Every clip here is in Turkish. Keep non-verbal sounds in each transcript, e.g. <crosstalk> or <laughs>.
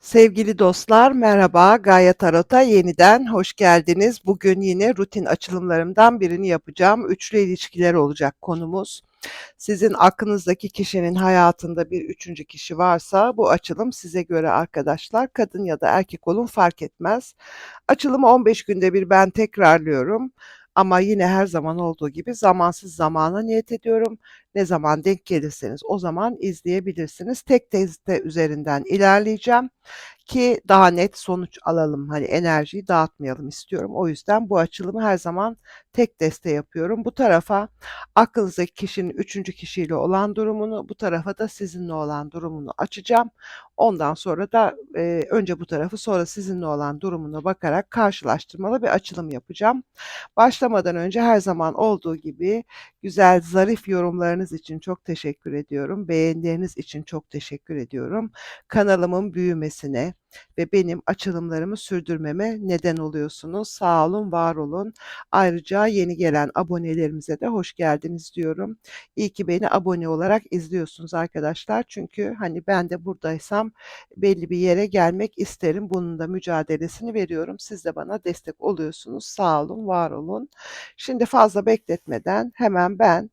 Sevgili dostlar, merhaba. Gaye Tarot'a yeniden hoş geldiniz. Bugün yine rutin açılımlarımdan birini yapacağım. Üçlü ilişkiler olacak konumuz. Sizin aklınızdaki kişinin hayatında bir üçüncü kişi varsa bu açılım size göre arkadaşlar. Kadın ya da erkek olun fark etmez. Açılımı 15 günde bir ben tekrarlıyorum. Ama yine her zaman olduğu gibi zamansız zamana niyet ediyorum. Ne zaman denk gelirseniz o zaman izleyebilirsiniz. Tek tezde üzerinden ilerleyeceğim ki daha net sonuç alalım. Hani enerjiyi dağıtmayalım istiyorum. O yüzden bu açılımı her zaman tek deste yapıyorum. Bu tarafa aklınızdaki kişinin üçüncü kişiyle olan durumunu, bu tarafa da sizinle olan durumunu açacağım. Ondan sonra da e, önce bu tarafı sonra sizinle olan durumuna bakarak karşılaştırmalı bir açılım yapacağım. Başlamadan önce her zaman olduğu gibi güzel, zarif yorumlarınız için çok teşekkür ediyorum. Beğenileriniz için çok teşekkür ediyorum. Kanalımın büyümesine ve benim açılımlarımı sürdürmeme neden oluyorsunuz. Sağ olun, var olun. Ayrıca yeni gelen abonelerimize de hoş geldiniz diyorum. İyi ki beni abone olarak izliyorsunuz arkadaşlar. Çünkü hani ben de buradaysam belli bir yere gelmek isterim. Bunun da mücadelesini veriyorum. Siz de bana destek oluyorsunuz. Sağ olun, var olun. Şimdi fazla bekletmeden hemen ben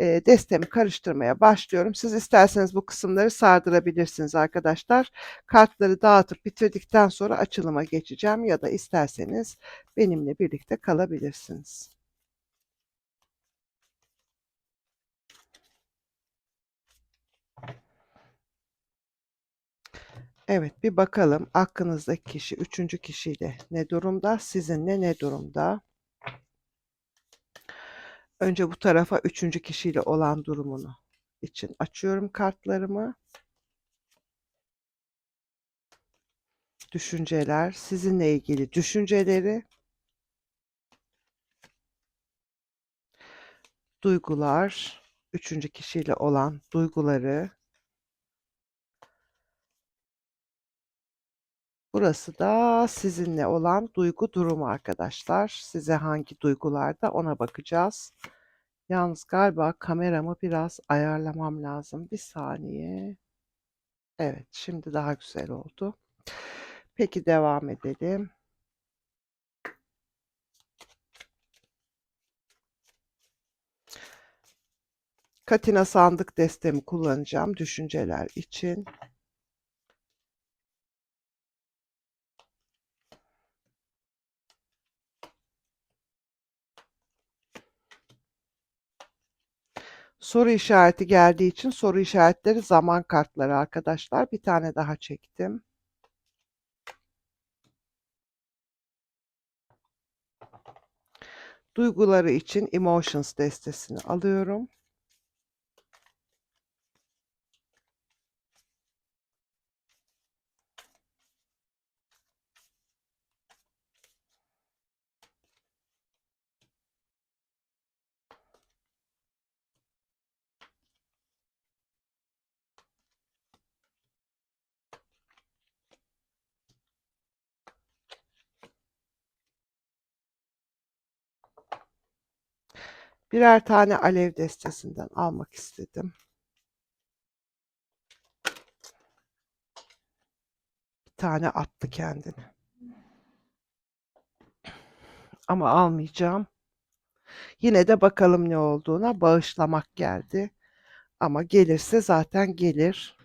e, destemi karıştırmaya başlıyorum. Siz isterseniz bu kısımları sardırabilirsiniz arkadaşlar. Kartları dağıtıp bitirdikten sonra açılıma geçeceğim ya da isterseniz benimle birlikte kalabilirsiniz. Evet bir bakalım aklınızdaki kişi üçüncü kişiyle ne durumda sizinle ne durumda? Önce bu tarafa üçüncü kişiyle olan durumunu için açıyorum kartlarımı. Düşünceler, sizinle ilgili düşünceleri, duygular, üçüncü kişiyle olan duyguları. Burası da sizinle olan duygu durumu arkadaşlar. Size hangi duygularda ona bakacağız. Yalnız galiba kameramı biraz ayarlamam lazım. Bir saniye. Evet, şimdi daha güzel oldu. Peki devam edelim. Katina sandık destemi kullanacağım düşünceler için. Soru işareti geldiği için soru işaretleri zaman kartları arkadaşlar. Bir tane daha çektim. Duyguları için Emotions destesini alıyorum. Birer tane alev destesinden almak istedim. Bir tane attı kendini. Ama almayacağım. Yine de bakalım ne olduğuna bağışlamak geldi. Ama gelirse zaten gelir.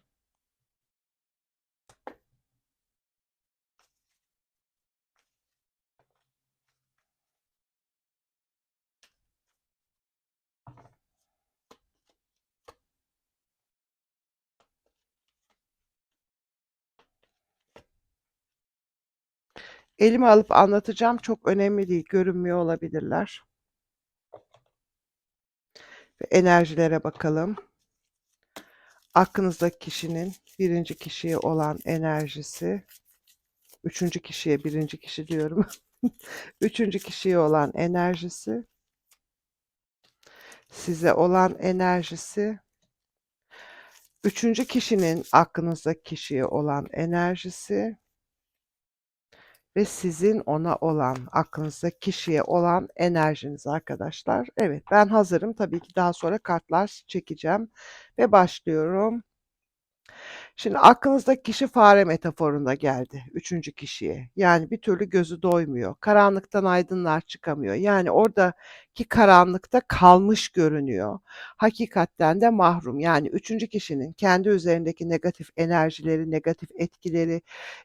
Elime alıp anlatacağım. Çok önemli değil. Görünmüyor olabilirler. Ve enerjilere bakalım. Aklınızdaki kişinin birinci kişiye olan enerjisi. Üçüncü kişiye birinci kişi diyorum. <laughs> Üçüncü kişiye olan enerjisi. Size olan enerjisi. Üçüncü kişinin aklınızdaki kişiye olan enerjisi ve sizin ona olan, aklınızdaki kişiye olan enerjiniz arkadaşlar. Evet, ben hazırım. Tabii ki daha sonra kartlar çekeceğim ve başlıyorum. Şimdi aklınızdaki kişi fare metaforunda geldi 3'üncü kişiye. Yani bir türlü gözü doymuyor. Karanlıktan aydınlığa çıkamıyor. Yani oradaki karanlıkta kalmış görünüyor. Hakikatten de mahrum. Yani 3'üncü kişinin kendi üzerindeki negatif enerjileri, negatif etkileri,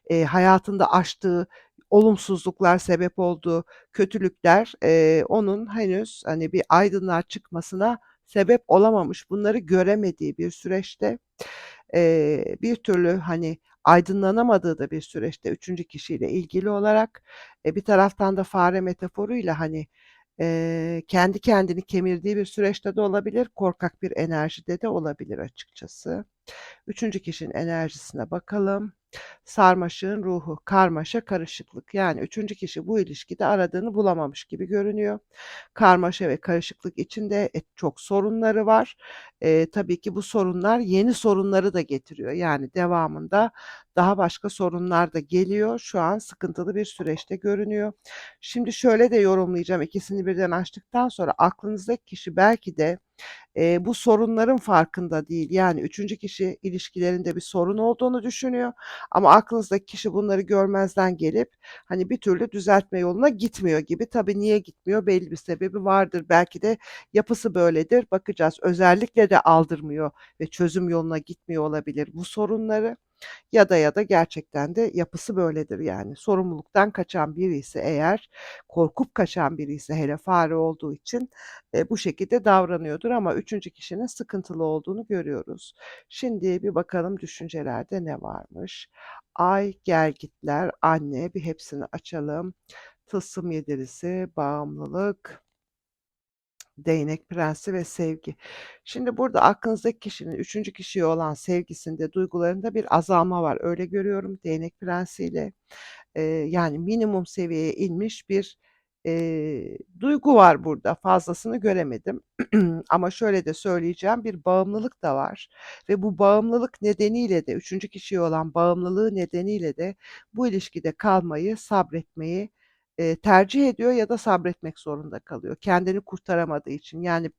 eee, hayatında aştığı olumsuzluklar, sebep olduğu kötülükler, eee, onun henüz, hani, bir aydınlığa çıkmasına sebep olamamış. Bunları göremediği bir süreçte, eee, bir türlü, hani, aydınlanamadığı da bir süreçte 3'üncü kişiyle ilgili olarak, e, bir taraftan da fare metaforuyla, hani, eee, kendi kendini kemirdiği bir süreçte de olabilir, korkak bir enerjide de olabilir açıkçası. 3'üncü kişinin enerjisine bakalım. Sarmaşığın ruhu, karmaşa, karışıklık. Yani 3'üncü kişi bu ilişkide aradığını bulamamış gibi görünüyor. Karmaşa ve karışıklık içinde e, çok sorunları var. Eee, tabii ki bu sorunlar yeni sorunları da getiriyor. Yani devamında daha başka sorunlar da geliyor. Şu an sıkıntılı bir süreçte görünüyor. Şimdi şöyle de yorumlayacağım ikisini birden açtıktan sonra aklınızdaki kişi belki de Eee, bu sorunların farkında değil. Yani üçüncü kişi ilişkilerinde bir sorun olduğunu düşünüyor ama aklınızdaki kişi bunları görmezden gelip, hani, bir türlü düzeltme yoluna gitmiyor gibi. Tabii niye gitmiyor? Belli bir sebebi vardır. Belki de yapısı böyledir. Bakacağız. Özellikle de aldırmıyor ve çözüm yoluna gitmiyor olabilir bu sorunları. Ya da ya da gerçekten de yapısı böyledir yani. Sorumluluktan kaçan biriyse eğer, korkup kaçan biriyse hele fare olduğu için, eee, bu şekilde davranıyordur ama üçüncü kişinin sıkıntılı olduğunu görüyoruz. Şimdi bir bakalım düşüncelerde ne varmış? Ay, gelgitler, anne bir hepsini açalım. Tılsım yedilisi, bağımlılık Değnek Prensi ve sevgi. Şimdi burada aklınızdaki kişinin üçüncü kişiye olan sevgisinde, duygularında bir azalma var. Öyle görüyorum Değnek Prensi'yle. Eee, yani minimum seviyeye inmiş bir, eee, duygu var burada. Fazlasını göremedim. <clears throat> Ama şöyle de söyleyeceğim, bir bağımlılık da var ve bu bağımlılık nedeniyle de üçüncü kişiye olan bağımlılığı nedeniyle de bu ilişkide kalmayı, sabretmeyi Eee, tercih ediyor ya da sabretmek zorunda kalıyor kendini kurtaramadığı için. Yani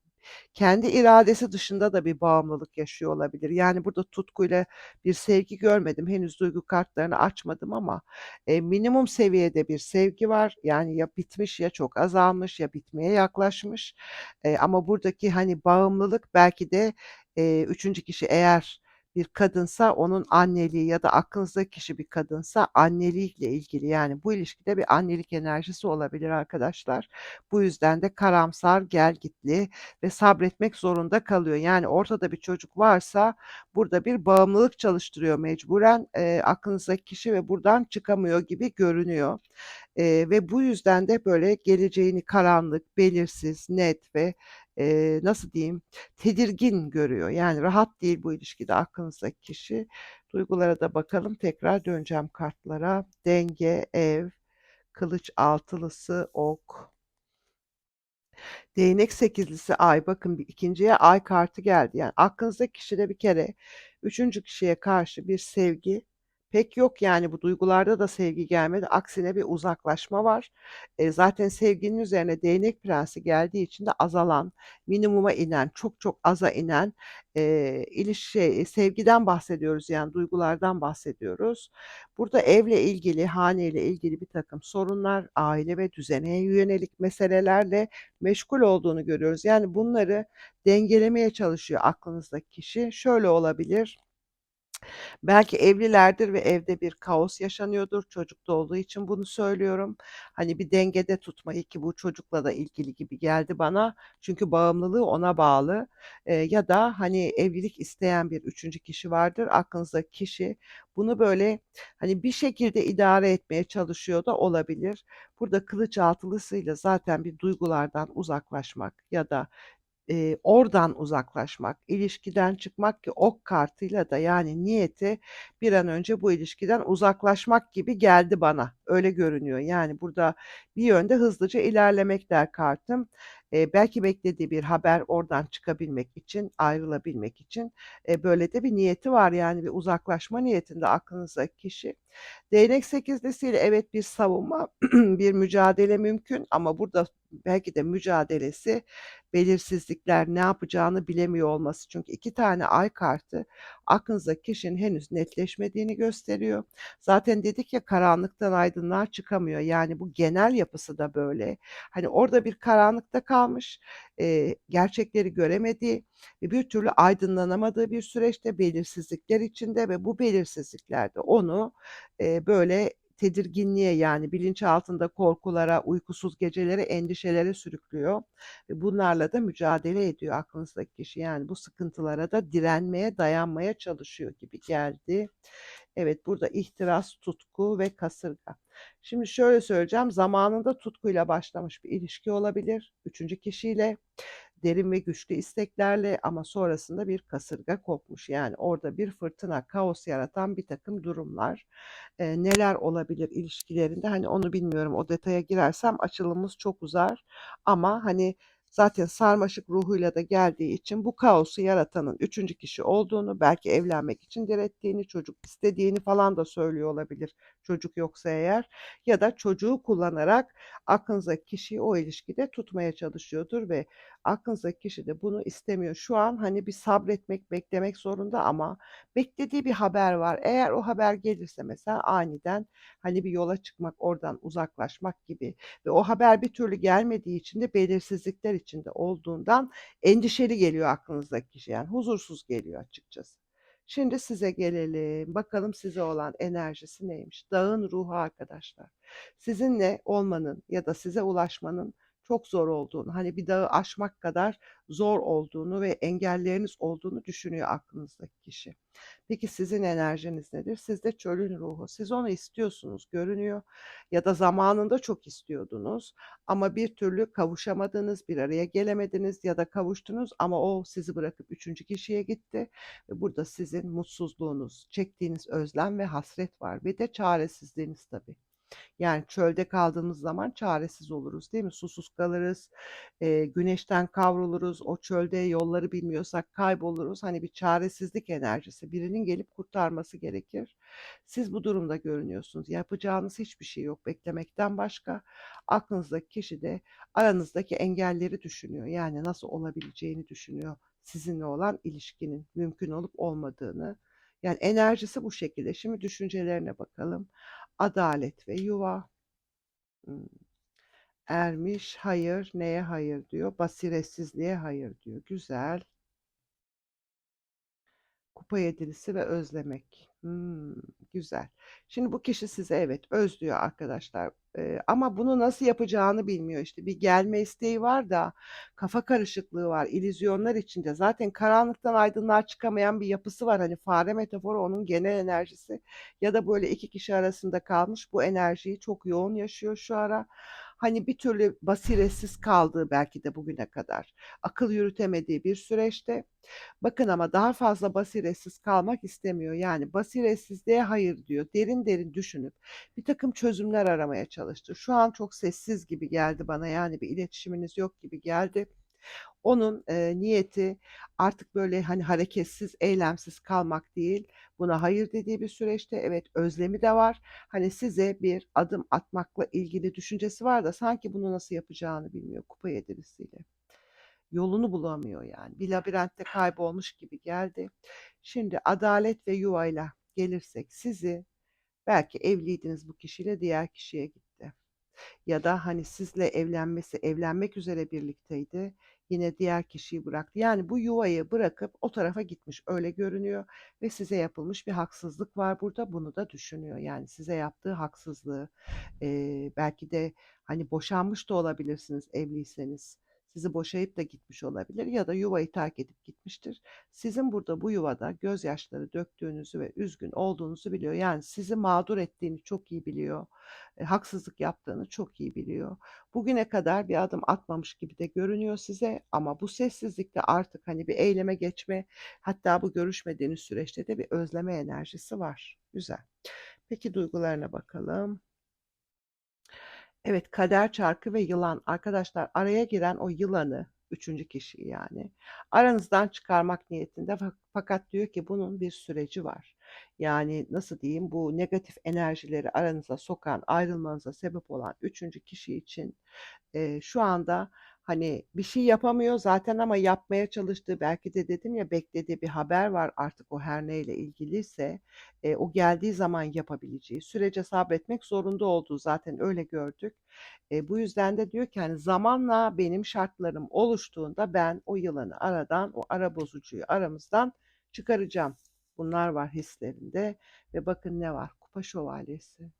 kendi iradesi dışında da bir bağımlılık yaşıyor olabilir. Yani burada tutkuyla bir sevgi görmedim. Henüz duygu kartlarını açmadım ama, eee, minimum seviyede bir sevgi var. Yani ya bitmiş ya çok azalmış ya bitmeye yaklaşmış. Eee, ama buradaki, hani, bağımlılık belki de, eee, 3'üncü kişi eğer bir kadınsa onun anneliği ya da aklınızdaki kişi bir kadınsa anneliğiyle ilgili, yani bu ilişkide bir annelik enerjisi olabilir arkadaşlar. Bu yüzden de karamsar, gelgitli ve sabretmek zorunda kalıyor. Yani ortada bir çocuk varsa burada bir bağımlılık çalıştırıyor mecburen, eee, aklınızdaki kişi ve buradan çıkamıyor gibi görünüyor. Eee, ve bu yüzden de böyle geleceğini karanlık, belirsiz, net ve, eee, nasıl diyeyim, tedirgin görüyor. Yani rahat değil bu ilişkide aklınızdaki kişi. Duygulara da bakalım. Tekrar döneceğim kartlara. Denge, ev, kılıç altılısı, ok. Değnek sekizlisi ay. Bakın bir ikinciye ay kartı geldi. Yani aklınızdaki kişide bir kere üçüncü kişiye karşı bir sevgi pek yok yani bu duygularda da sevgi gelmedi. Aksine bir uzaklaşma var. Eee, zaten sevginin üzerine değnek prensi geldiği için de azalan, minimuma inen, çok çok aza inen, eee, iliş şey, sevgiden bahsediyoruz yani duygulardan bahsediyoruz. Burada evle ilgili, haneyle ilgili birtakım sorunlar, aile ve düzene yönelik meselelerle meşgul olduğunu görüyoruz. Yani bunları dengelemeye çalışıyor aklınızdaki kişi. Şöyle olabilir Belki evlilerdir ve evde bir kaos yaşanıyordur. Çocuk olduğu için bunu söylüyorum. Hani bir dengede tutmayı ki bu çocukla da ilgili gibi geldi bana. Çünkü bağımlılığı ona bağlı. Eee, ya da, hani, evlilik isteyen bir üçüncü kişi vardır. Aklınızdaki kişi bunu böyle, hani, bir şekilde idare etmeye çalışıyor da olabilir. Burada kılıç altılısıyla zaten bir duygulardan uzaklaşmak ya da Eee, oradan uzaklaşmak, ilişkiden çıkmak ki ok kartıyla da yani niyeti bir an önce bu ilişkiden uzaklaşmak gibi geldi bana. Öyle görünüyor. Yani burada bir yönde hızlıca ilerlemek der kartım. Eee, belki beklediği bir haber oradan çıkabilmek için, ayrılabilmek için, eee, böyle de bir niyeti var. Yani bir uzaklaşma niyetinde aklınızdaki kişi. Değnek sekizlisiyle evet bir savunma, <clears throat> bir mücadele mümkün ama burada belki de mücadelesi belirsizlikler, ne yapacağını bilemiyor olması. Çünkü 2 tane ay kartı aklınızdaki kişinin henüz netleşmediğini gösteriyor. Zaten dedik ya karanlıktan aydınlığa çıkamıyor. Yani bu genel yapısı da böyle. Hani orada bir karanlıkta kalmış, eee, gerçekleri göremediği ve bir türlü aydınlanamadığı bir süreçte belirsizlikler içinde ve bu belirsizlikler de onu, eee, böyle tedirginliğe yani bilinçaltında korkulara, uykusuz gecelere, endişelere sürüklüyor ve bunlarla da mücadele ediyor aklınızdaki kişi. Yani bu sıkıntılara da direnmeye, dayanmaya çalışıyor gibi geldi. Evet, burada ihtiras, tutku ve kasırga. Şimdi şöyle söyleyeceğim, zamanında tutkuyla başlamış bir ilişki olabilir, üçüncü kişiyle derin ve güçlü isteklerle ama sonrasında bir kasırga kopmuş. Yani orada bir fırtına, kaos yaratan bir takım durumlar. Eee, neler olabilir ilişkilerinde? Hani onu bilmiyorum. O detaya girersem açılımımız çok uzar ama hani zaten sarmaşık ruhuyla da geldiği için bu kaosu yaratanın üçüncü kişi olduğunu, belki evlenmek için direttiğini, çocuk istediğini falan da söylüyor olabilir çocuk yoksa eğer ya da çocuğu kullanarak aklınızdaki kişiyi o ilişkide tutmaya çalışıyordur ve aklınızdaki kişi de bunu istemiyor. Şu an hani bir sabretmek, beklemek zorunda ama beklediği bir haber var. Eğer o haber gelirse mesela aniden hani bir yola çıkmak, oradan uzaklaşmak gibi ve o haber bir türlü gelmediği için de belirsizlikler içinde olduğundan endişeli geliyor aklınızdaki kişi. Yani huzursuz geliyor açıkçası. Şimdi size gelelim. Bakalım size olan enerjisi neymiş? Dağın ruhu arkadaşlar. Sizinle olmanın ya da size ulaşmanın çok zor olduğunu, hani bir dağı aşmak kadar zor olduğunu ve engelleriniz olduğunu düşünüyor aklınızdaki kişi. Peki sizin enerjiniz nedir? Sizde çölün ruhu. Siz onu istiyorsunuz, görünüyor ya da zamanında çok istiyordunuz ama bir türlü kavuşamadınız, bir araya gelemediniz ya da kavuştunuz ama o sizi bırakıp üçüncü kişiye gitti ve burada sizin mutsuzluğunuz, çektiğiniz özlem ve hasret var ve de çaresizliğiniz tabii. Yani çölde kaldığımız zaman çaresiz oluruz, değil mi? Susuz kalırız, eee, güneşten kavruluruz, o çölde yolları bilmiyorsak kayboluruz. Hani bir çaresizlik enerjisi, birinin gelip kurtarması gerekir. Siz bu durumda görünüyorsunuz. Yapacağınız hiçbir şey yok beklemekten başka. Aklınızdaki kişi de aranızdaki engelleri düşünüyor. Yani nasıl olabileceğini düşünüyor sizinle olan ilişkinin mümkün olup olmadığını. Yani enerjisi bu şekilde. Şimdi düşüncelerine bakalım. Adalet ve yuva. Hımm. Ermiş, hayır, neye hayır diyor? Basiretsizliğe hayır diyor. Güzel. Kupa yedilisi ve özlemek. Hımm, güzel. Şimdi bu kişi sizi evet özlüyor arkadaşlar, ama bunu nasıl yapacağını bilmiyor. İşte bir gelme isteği var da kafa karışıklığı var, illüzyonlar içinde. Zaten karanlıktan aydınlığa çıkamayan bir yapısı var. Hani fare metaforu onun genel enerjisi ya da böyle 2 kişi arasında kalmış bu enerjiyi çok yoğun yaşıyor şu ara. Hani bir türlü basiretsiz kaldığı belki de bugüne kadar, akıl yürütemediği bir süreçte. Bakın ama daha fazla basiretsiz kalmak istemiyor. Yani basiretsizliğe hayır diyor. Derin derin düşünüp bir takım çözümler aramaya çalıştı. Şu an çok sessiz gibi geldi bana. Yani bir iletişiminiz yok gibi geldi. Onun, eee, niyeti artık böyle, hani, hareketsiz, eylemsiz kalmak değil, buna hayır dediği bir süreçte. Evet, özlemi de var. Hani, size bir adım atmakla ilgili düşüncesi var da sanki bunu nasıl yapacağını bilmiyor kupa yedilisiyle. Yolunu bulamıyor yani. Bir labirentte kaybolmuş gibi geldi. Şimdi adalet ve yuvayla gelirsek sizi belki evliydiniz bu kişiyle diğer kişiye gitti. Ya da, hani, sizle evlenmesi evlenmek üzere birlikteydi, yine diğer kişiyi bıraktı. Yani bu yuvayı bırakıp o tarafa gitmiş, öyle görünüyor ve size yapılmış bir haksızlık var burada, bunu da düşünüyor. Yani size yaptığı haksızlığı, eee, belki de, hani, boşanmış da olabilirsiniz evliyseniz. Sizi boşayıp da gitmiş olabilir ya da yuvayı terk edip gitmiştir. Sizin burada bu yuvada gözyaşları döktüğünüzü ve üzgün olduğunuzu biliyor. Yani sizi mağdur ettiğini çok iyi biliyor. Eee, haksızlık yaptığını çok iyi biliyor. Bugüne kadar bir adım atmamış gibi de görünüyor size ama bu sessizlikte artık, hani, bir eyleme geçme, hatta bu görüşmediğiniz süreçte de bir özleme enerjisi var. Güzel. Peki duygularına bakalım. Evet, kader çarkı ve yılan. Arkadaşlar araya giren o yılanı, üçüncü kişiyi yani, aranızdan çıkarmak niyetinde fak fakat diyor ki bunun bir süreci var. Yani, nasıl diyeyim, bu negatif enerjileri aranıza sokan, ayrılmanıza sebep olan üçüncü kişi için, eee, şu anda, Hani bir şey yapamıyor zaten ama yapmaya çalıştığı belki de dedim ya beklediği bir haber var artık o her neyle ilgiliyse e, o geldiği zaman yapabileceği sürece sabretmek zorunda olduğu zaten öyle gördük. E, bu yüzden de diyor ki hani zamanla benim şartlarım oluştuğunda ben o yılanı aradan o ara bozucuyu aramızdan çıkaracağım. Bunlar var hislerinde ve bakın ne var kupa şövalyesi.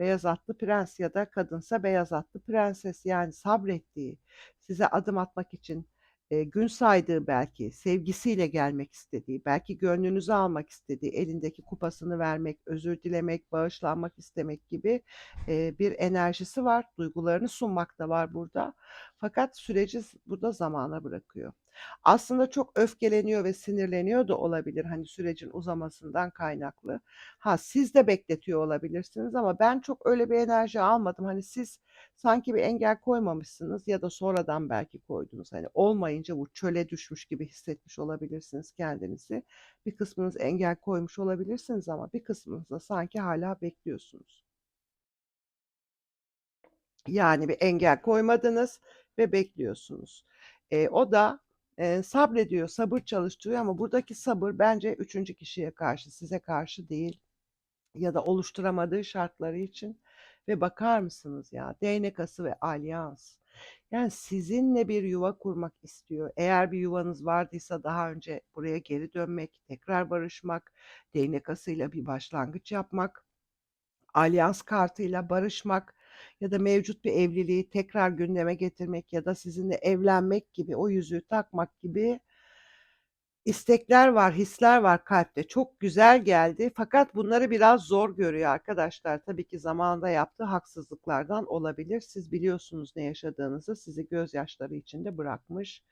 Beyaz atlı prens ya da kadınsa beyaz atlı prenses yani sabrettiği, size adım atmak için e, gün saydığı belki, sevgisiyle gelmek istediği, belki gönlünüzü almak istediği, elindeki kupasını vermek, özür dilemek, bağışlanmak istemek gibi e, bir enerjisi var. Duygularını sunmak da var burada. Fakat süreci burada zamana bırakıyor. Aslında çok öfkeleniyor ve sinirleniyor da olabilir hani sürecin uzamasından kaynaklı. Ha siz de bekletiyor olabilirsiniz ama ben çok öyle bir enerji almadım. Hani siz sanki bir engel koymamışsınız ya da sonradan belki koydunuz. Hani olmayınca bu çöle düşmüş gibi hissetmiş olabilirsiniz kendinizi. Bir kısmınız engel koymuş olabilirsiniz ama bir kısmınız da sanki hala bekliyorsunuz. Yani bir engel koymadınız ve bekliyorsunuz. E, o da e, sabrediyor, sabır çalıştırıyor ama buradaki sabır bence üçüncü kişiye karşı, size karşı değil ya da oluşturamadığı şartları için. Ve bakar mısınız ya değnek ve alyans. Yani sizinle bir yuva kurmak istiyor. Eğer bir yuvanız vardıysa daha önce buraya geri dönmek, tekrar barışmak, değnek asıyla bir başlangıç yapmak, alyans kartıyla barışmak ya da mevcut bir evliliği tekrar gündeme getirmek ya da sizinle evlenmek gibi, o yüzüğü takmak gibi istekler var, hisler var kalpte. Çok güzel geldi fakat bunları biraz zor görüyor arkadaşlar. Tabii ki zamanında yaptığı haksızlıklardan olabilir. Siz biliyorsunuz ne yaşadığınızı, sizi gözyaşları içinde bırakmış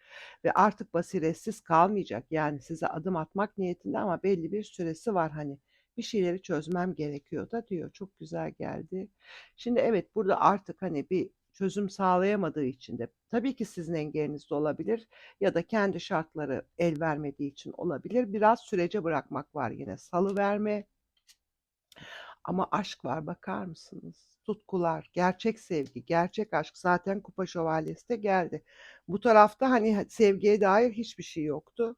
ve artık basiretsiz kalmayacak. Yani size adım atmak niyetinde ama belli bir süresi var hani bir şeyleri çözmem gerekiyor da diyor. Çok güzel geldi. Şimdi evet burada artık hani bir çözüm sağlayamadığı için de tabii ki sizin engeliniz de olabilir ya da kendi şartları el vermediği için olabilir. Biraz sürece bırakmak var yine. Salı verme. Ama aşk var bakar mısınız? Tutkular, gerçek sevgi, gerçek aşk. Zaten Kupa Şövalyesi de geldi. Bu tarafta hani sevgiye dair hiçbir şey yoktu.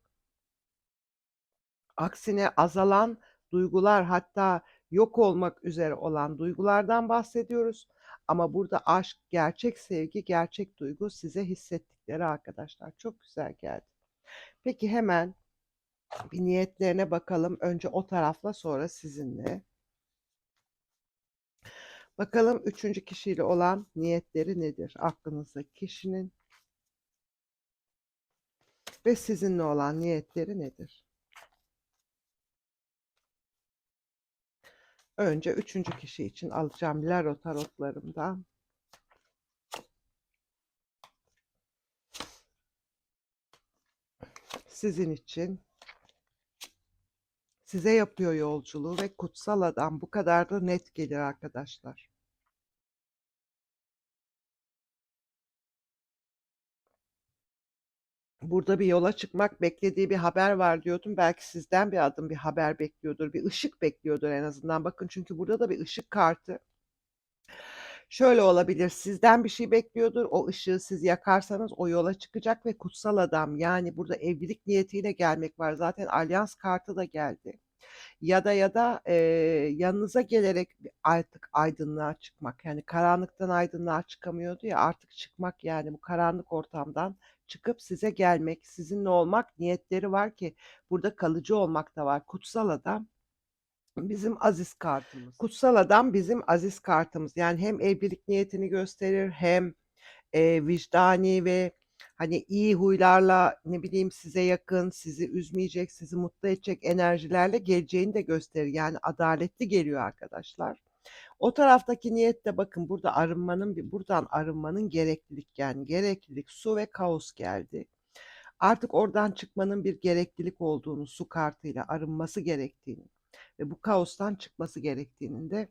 Aksine azalan duygular hatta yok olmak üzere olan duygulardan bahsediyoruz. Ama burada aşk, gerçek sevgi, gerçek duygu size hissettikleri arkadaşlar. Çok güzel geldi. Peki hemen bir niyetlerine bakalım. Önce o tarafla sonra sizinle. Bakalım üçüncü kişiyle olan niyetleri nedir? Aklınızdaki kişinin ve sizinle olan niyetleri nedir? Önce üçüncü kişi için alacağım Laro tarotlarımdan. Sizin için size yapıyor yolculuğu ve kutsal adam bu kadar da net gelir arkadaşlar. Burada bir yola çıkmak, beklediği bir haber var diyordum. Belki sizden bir adım bir haber bekliyordur, bir ışık bekliyordur en azından. Bakın çünkü burada da bir ışık kartı. Şöyle olabilir, sizden bir şey bekliyordur. O ışığı siz yakarsanız o yola çıkacak ve kutsal adam yani burada evlilik niyetiyle gelmek var. Zaten alyans kartı da geldi. Ya da ya da e, yanınıza gelerek artık aydınlığa çıkmak. Yani karanlıktan aydınlığa çıkamıyordu ya artık çıkmak yani bu karanlık ortamdan çıkıp size gelmek, sizinle olmak niyetleri var ki burada kalıcı olmak da var. Kutsal adam bizim aziz kartımız. Kutsal adam bizim aziz kartımız. Yani hem evlilik niyetini gösterir hem e, vicdani ve hani iyi huylarla ne bileyim size yakın, sizi üzmeyecek, sizi mutlu edecek enerjilerle geleceğini de gösterir. Yani adaletli geliyor arkadaşlar. O taraftaki niyette bakın burada arınmanın bir buradan arınmanın gereklilik yani gereklilik su ve kaos geldi. Artık oradan çıkmanın bir gereklilik olduğunu su kartıyla arınması gerektiğini ve bu kaostan çıkması gerektiğinin de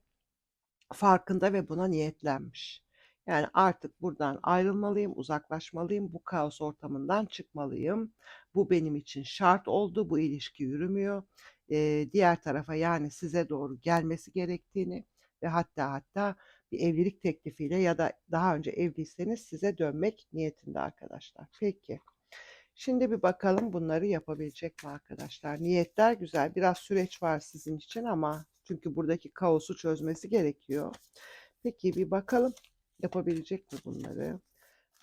farkında ve buna niyetlenmiş. Yani artık buradan ayrılmalıyım, uzaklaşmalıyım, bu kaos ortamından çıkmalıyım. Bu benim için şart oldu, bu ilişki yürümüyor. Ee, diğer tarafa yani size doğru gelmesi gerektiğini ve hatta hatta bir evlilik teklifiyle ya da daha önce evliyseniz size dönmek niyetinde arkadaşlar. Peki. Şimdi bir bakalım bunları yapabilecek mi arkadaşlar? Niyetler güzel. Biraz süreç var sizin için ama çünkü buradaki kaosu çözmesi gerekiyor. Peki bir bakalım yapabilecek mi bunları?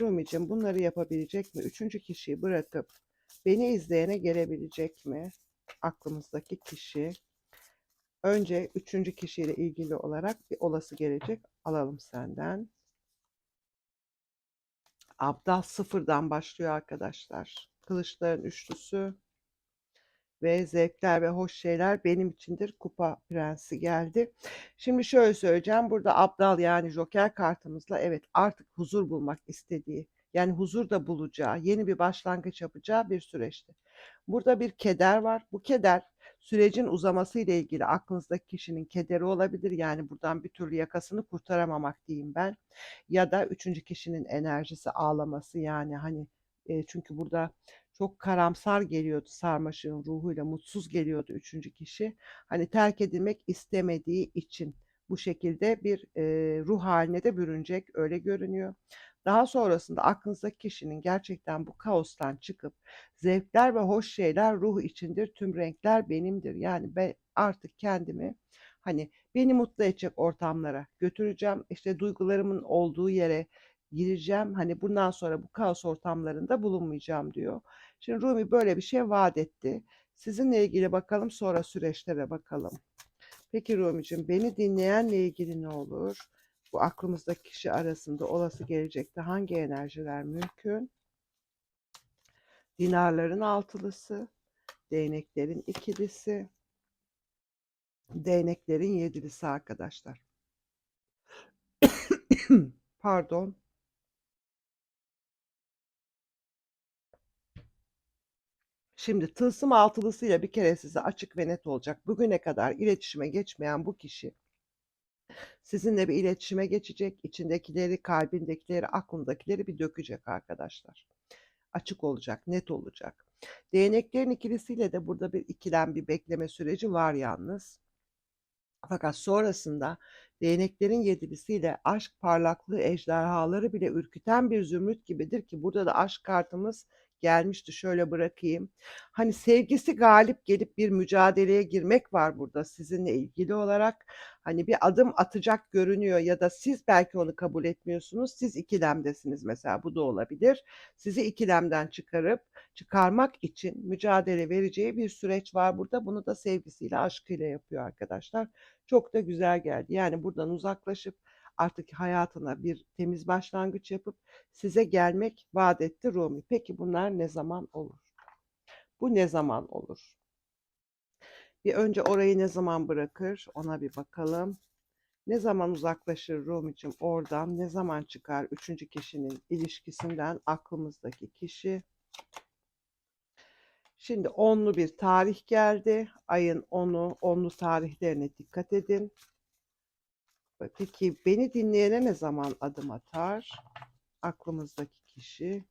Rumi'cim bunları yapabilecek mi? Üçüncü kişiyi bırakıp beni izleyene gelebilecek mi? Aklımızdaki kişi. Önce üçüncü kişiyle ilgili olarak bir olası gelecek alalım senden. Abdal sıfırdan başlıyor arkadaşlar. Kılıçların üçlüsü ve zevkler ve hoş şeyler benim içindir. Kupa prensi geldi. Şimdi şöyle söyleyeceğim. Burada Abdal yani Joker kartımızla evet artık huzur bulmak istediği yani huzur da bulacağı, yeni bir başlangıç yapacağı bir süreçti. Burada bir keder var. Bu keder sürecin uzaması ile ilgili aklınızdaki kişinin kederi olabilir. Yani buradan bir türlü yakasını kurtaramamak diyeyim ben. Ya da üçüncü kişinin enerjisi ağlaması yani hani e, çünkü burada çok karamsar geliyordu sarmaşığın ruhuyla mutsuz geliyordu üçüncü kişi. Hani terk edilmek istemediği için bu şekilde bir e, ruh haline de bürünecek öyle görünüyor. Daha sonrasında aklınızdaki kişinin gerçekten bu kaostan çıkıp zevkler ve hoş şeyler ruh içindir, tüm renkler benimdir. Yani ben artık kendimi hani beni mutlu edecek ortamlara götüreceğim. İşte duygularımın olduğu yere gireceğim. Hani bundan sonra bu kaos ortamlarında bulunmayacağım diyor. Şimdi Rumi böyle bir şey vaat etti. Sizinle ilgili bakalım sonra süreçlere bakalım. Peki Rumi'cim beni dinleyenle ilgili ne olur? Bu aklımızdaki kişi arasında olası gelecekte hangi enerjiler mümkün? Dinarların altılısı, değneklerin ikilisi, değneklerin yedilisi arkadaşlar. <coughs> Pardon. Şimdi tılsım altılısıyla bir kere size açık ve net olacak. Bugüne kadar iletişime geçmeyen bu kişi sizinle bir iletişime geçecek. İçindekileri, kalbindekileri, aklındakileri bir dökecek arkadaşlar. Açık olacak, net olacak. Değneklerin ikilisiyle de burada bir ikilem, bir bekleme süreci var yalnız. Fakat sonrasında değneklerin yedilisiyle aşk parlaklığı ejderhaları bile ürküten bir zümrüt gibidir ki burada da aşk kartımız gelmişti. Şöyle bırakayım. Hani sevgisi galip gelip bir mücadeleye girmek var burada sizinle ilgili olarak. Hani bir adım atacak görünüyor ya da siz belki onu kabul etmiyorsunuz. Siz ikilemdesiniz mesela bu da olabilir. Sizi ikilemden çıkarıp çıkarmak için mücadele vereceği bir süreç var burada. Bunu da sevgisiyle, aşkıyla yapıyor arkadaşlar. Çok da güzel geldi. Yani buradan uzaklaşıp artık hayatına bir temiz başlangıç yapıp size gelmek vaat etti Rumi. Peki bunlar ne zaman olur? Bu ne zaman olur? Bir önce orayı ne zaman bırakır ona bir bakalım. Ne zaman uzaklaşır Rumi'cim oradan? Ne zaman çıkar üçüncü kişinin ilişkisinden aklımızdaki kişi? Şimdi onlu bir tarih geldi. Ayın onu, onlu tarihlerine dikkat edin. Peki beni dinleyene ne zaman adım atar? Aklımızdaki kişi.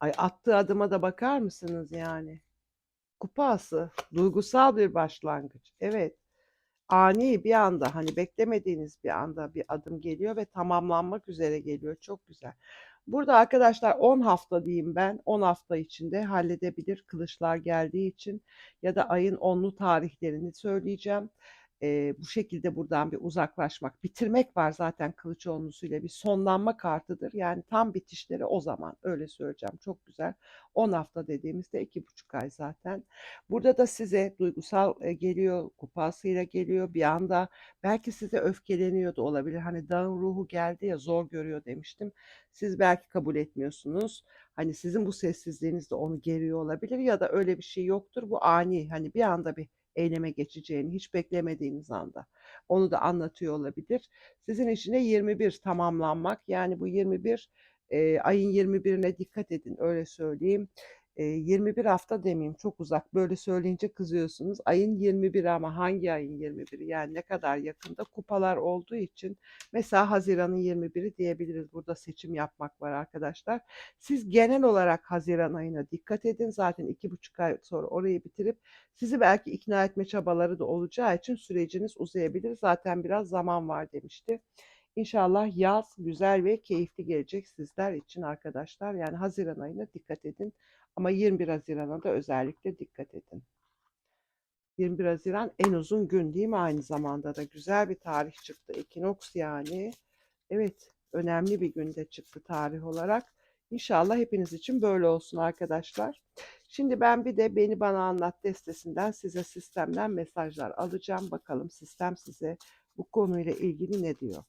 Ay attığı adıma da bakar mısınız yani? Kupası, duygusal bir başlangıç. Evet. Ani bir anda hani beklemediğiniz bir anda bir adım geliyor ve tamamlanmak üzere geliyor. Çok güzel. Burada arkadaşlar 10 hafta diyeyim ben. 10 hafta içinde halledebilir kılıçlar geldiği için ya da ayın 10'lu tarihlerini söyleyeceğim e, bu şekilde buradan bir uzaklaşmak, bitirmek var zaten Kılıçoğlu'suyla bir sonlanma kartıdır. Yani tam bitişleri o zaman öyle söyleyeceğim. Çok güzel. 10 hafta dediğimizde iki buçuk ay zaten. Burada da size duygusal e, geliyor, kupasıyla geliyor. Bir anda belki size öfkeleniyor da olabilir. Hani dağın ruhu geldi ya zor görüyor demiştim. Siz belki kabul etmiyorsunuz. Hani sizin bu sessizliğiniz de onu geriyor olabilir ya da öyle bir şey yoktur. Bu ani hani bir anda bir eyleme geçeceğini hiç beklemediğiniz anda. Onu da anlatıyor olabilir. Sizin için de 21 tamamlanmak yani bu 21 e, ayın 21'ine dikkat edin öyle söyleyeyim. Eee, 21 hafta demeyeyim, çok uzak. Böyle söyleyince kızıyorsunuz. Ayın 21'i ama hangi ayın 21'i? Yani ne kadar yakında? Kupalar olduğu için mesela haziranın 21'i diyebiliriz. Burada seçim yapmak var arkadaşlar. Siz genel olarak haziran ayına dikkat edin. Zaten 2,5 ay sonra orayı bitirip sizi belki ikna etme çabaları da olacağı için süreciniz uzayabilir. Zaten biraz zaman var demişti. İnşallah yaz güzel ve keyifli gelecek sizler için arkadaşlar. Yani haziran ayına dikkat edin. Ama 21 Haziran'a da özellikle dikkat edin. 21 Haziran en uzun gün değil mi? Aynı zamanda da güzel bir tarih çıktı. Ekinoks yani. Evet, önemli bir günde çıktı tarih olarak. İnşallah hepiniz için böyle olsun arkadaşlar. Şimdi ben bir de Beni Bana Anlat destesinden size sistemden mesajlar alacağım. Bakalım sistem size bu konuyla ilgili ne diyor?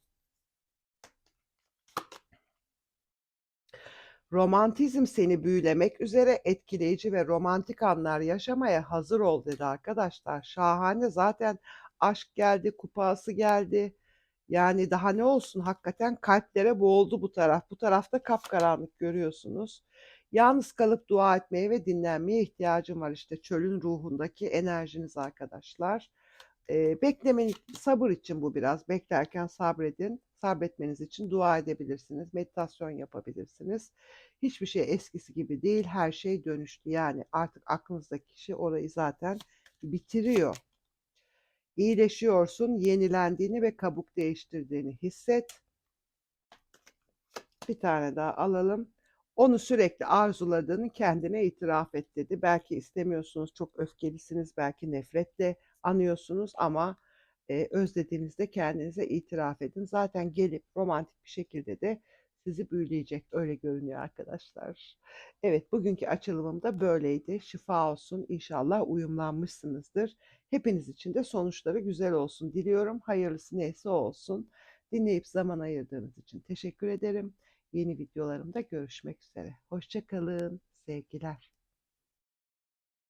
Romantizm seni büyülemek üzere etkileyici ve romantik anlar yaşamaya hazır ol dedi arkadaşlar. Şahane zaten aşk geldi, kupası geldi. Yani daha ne olsun hakikaten kalplere boğuldu bu taraf. Bu tarafta kapkaranlık görüyorsunuz. Yalnız kalıp dua etmeye ve dinlenmeye ihtiyacım var işte çölün ruhundaki enerjiniz arkadaşlar. Ee, beklemenin sabır için bu biraz. Beklerken sabredin. Sabretmeniz için dua edebilirsiniz. Meditasyon yapabilirsiniz. Hiçbir şey eskisi gibi değil. Her şey dönüştü. Yani artık aklınızdaki kişi orayı zaten bitiriyor. İyileşiyorsun, yenilendiğini ve kabuk değiştirdiğini hisset. Bir tane daha alalım. Onu sürekli arzuladığını kendine itiraf et dedi. Belki istemiyorsunuz, çok öfkelisiniz, belki nefretle anıyorsunuz ama e, özlediğinizde kendinize itiraf edin. Zaten gelip romantik bir şekilde de sizi büyüleyecek öyle görünüyor arkadaşlar. Evet bugünkü açılımım da böyleydi. Şifa olsun inşallah uyumlanmışsınızdır. Hepiniz için de sonuçları güzel olsun diliyorum. Hayırlısı neyse olsun. Dinleyip zaman ayırdığınız için teşekkür ederim. Yeni videolarımda görüşmek üzere. Hoşçakalın. Sevgiler.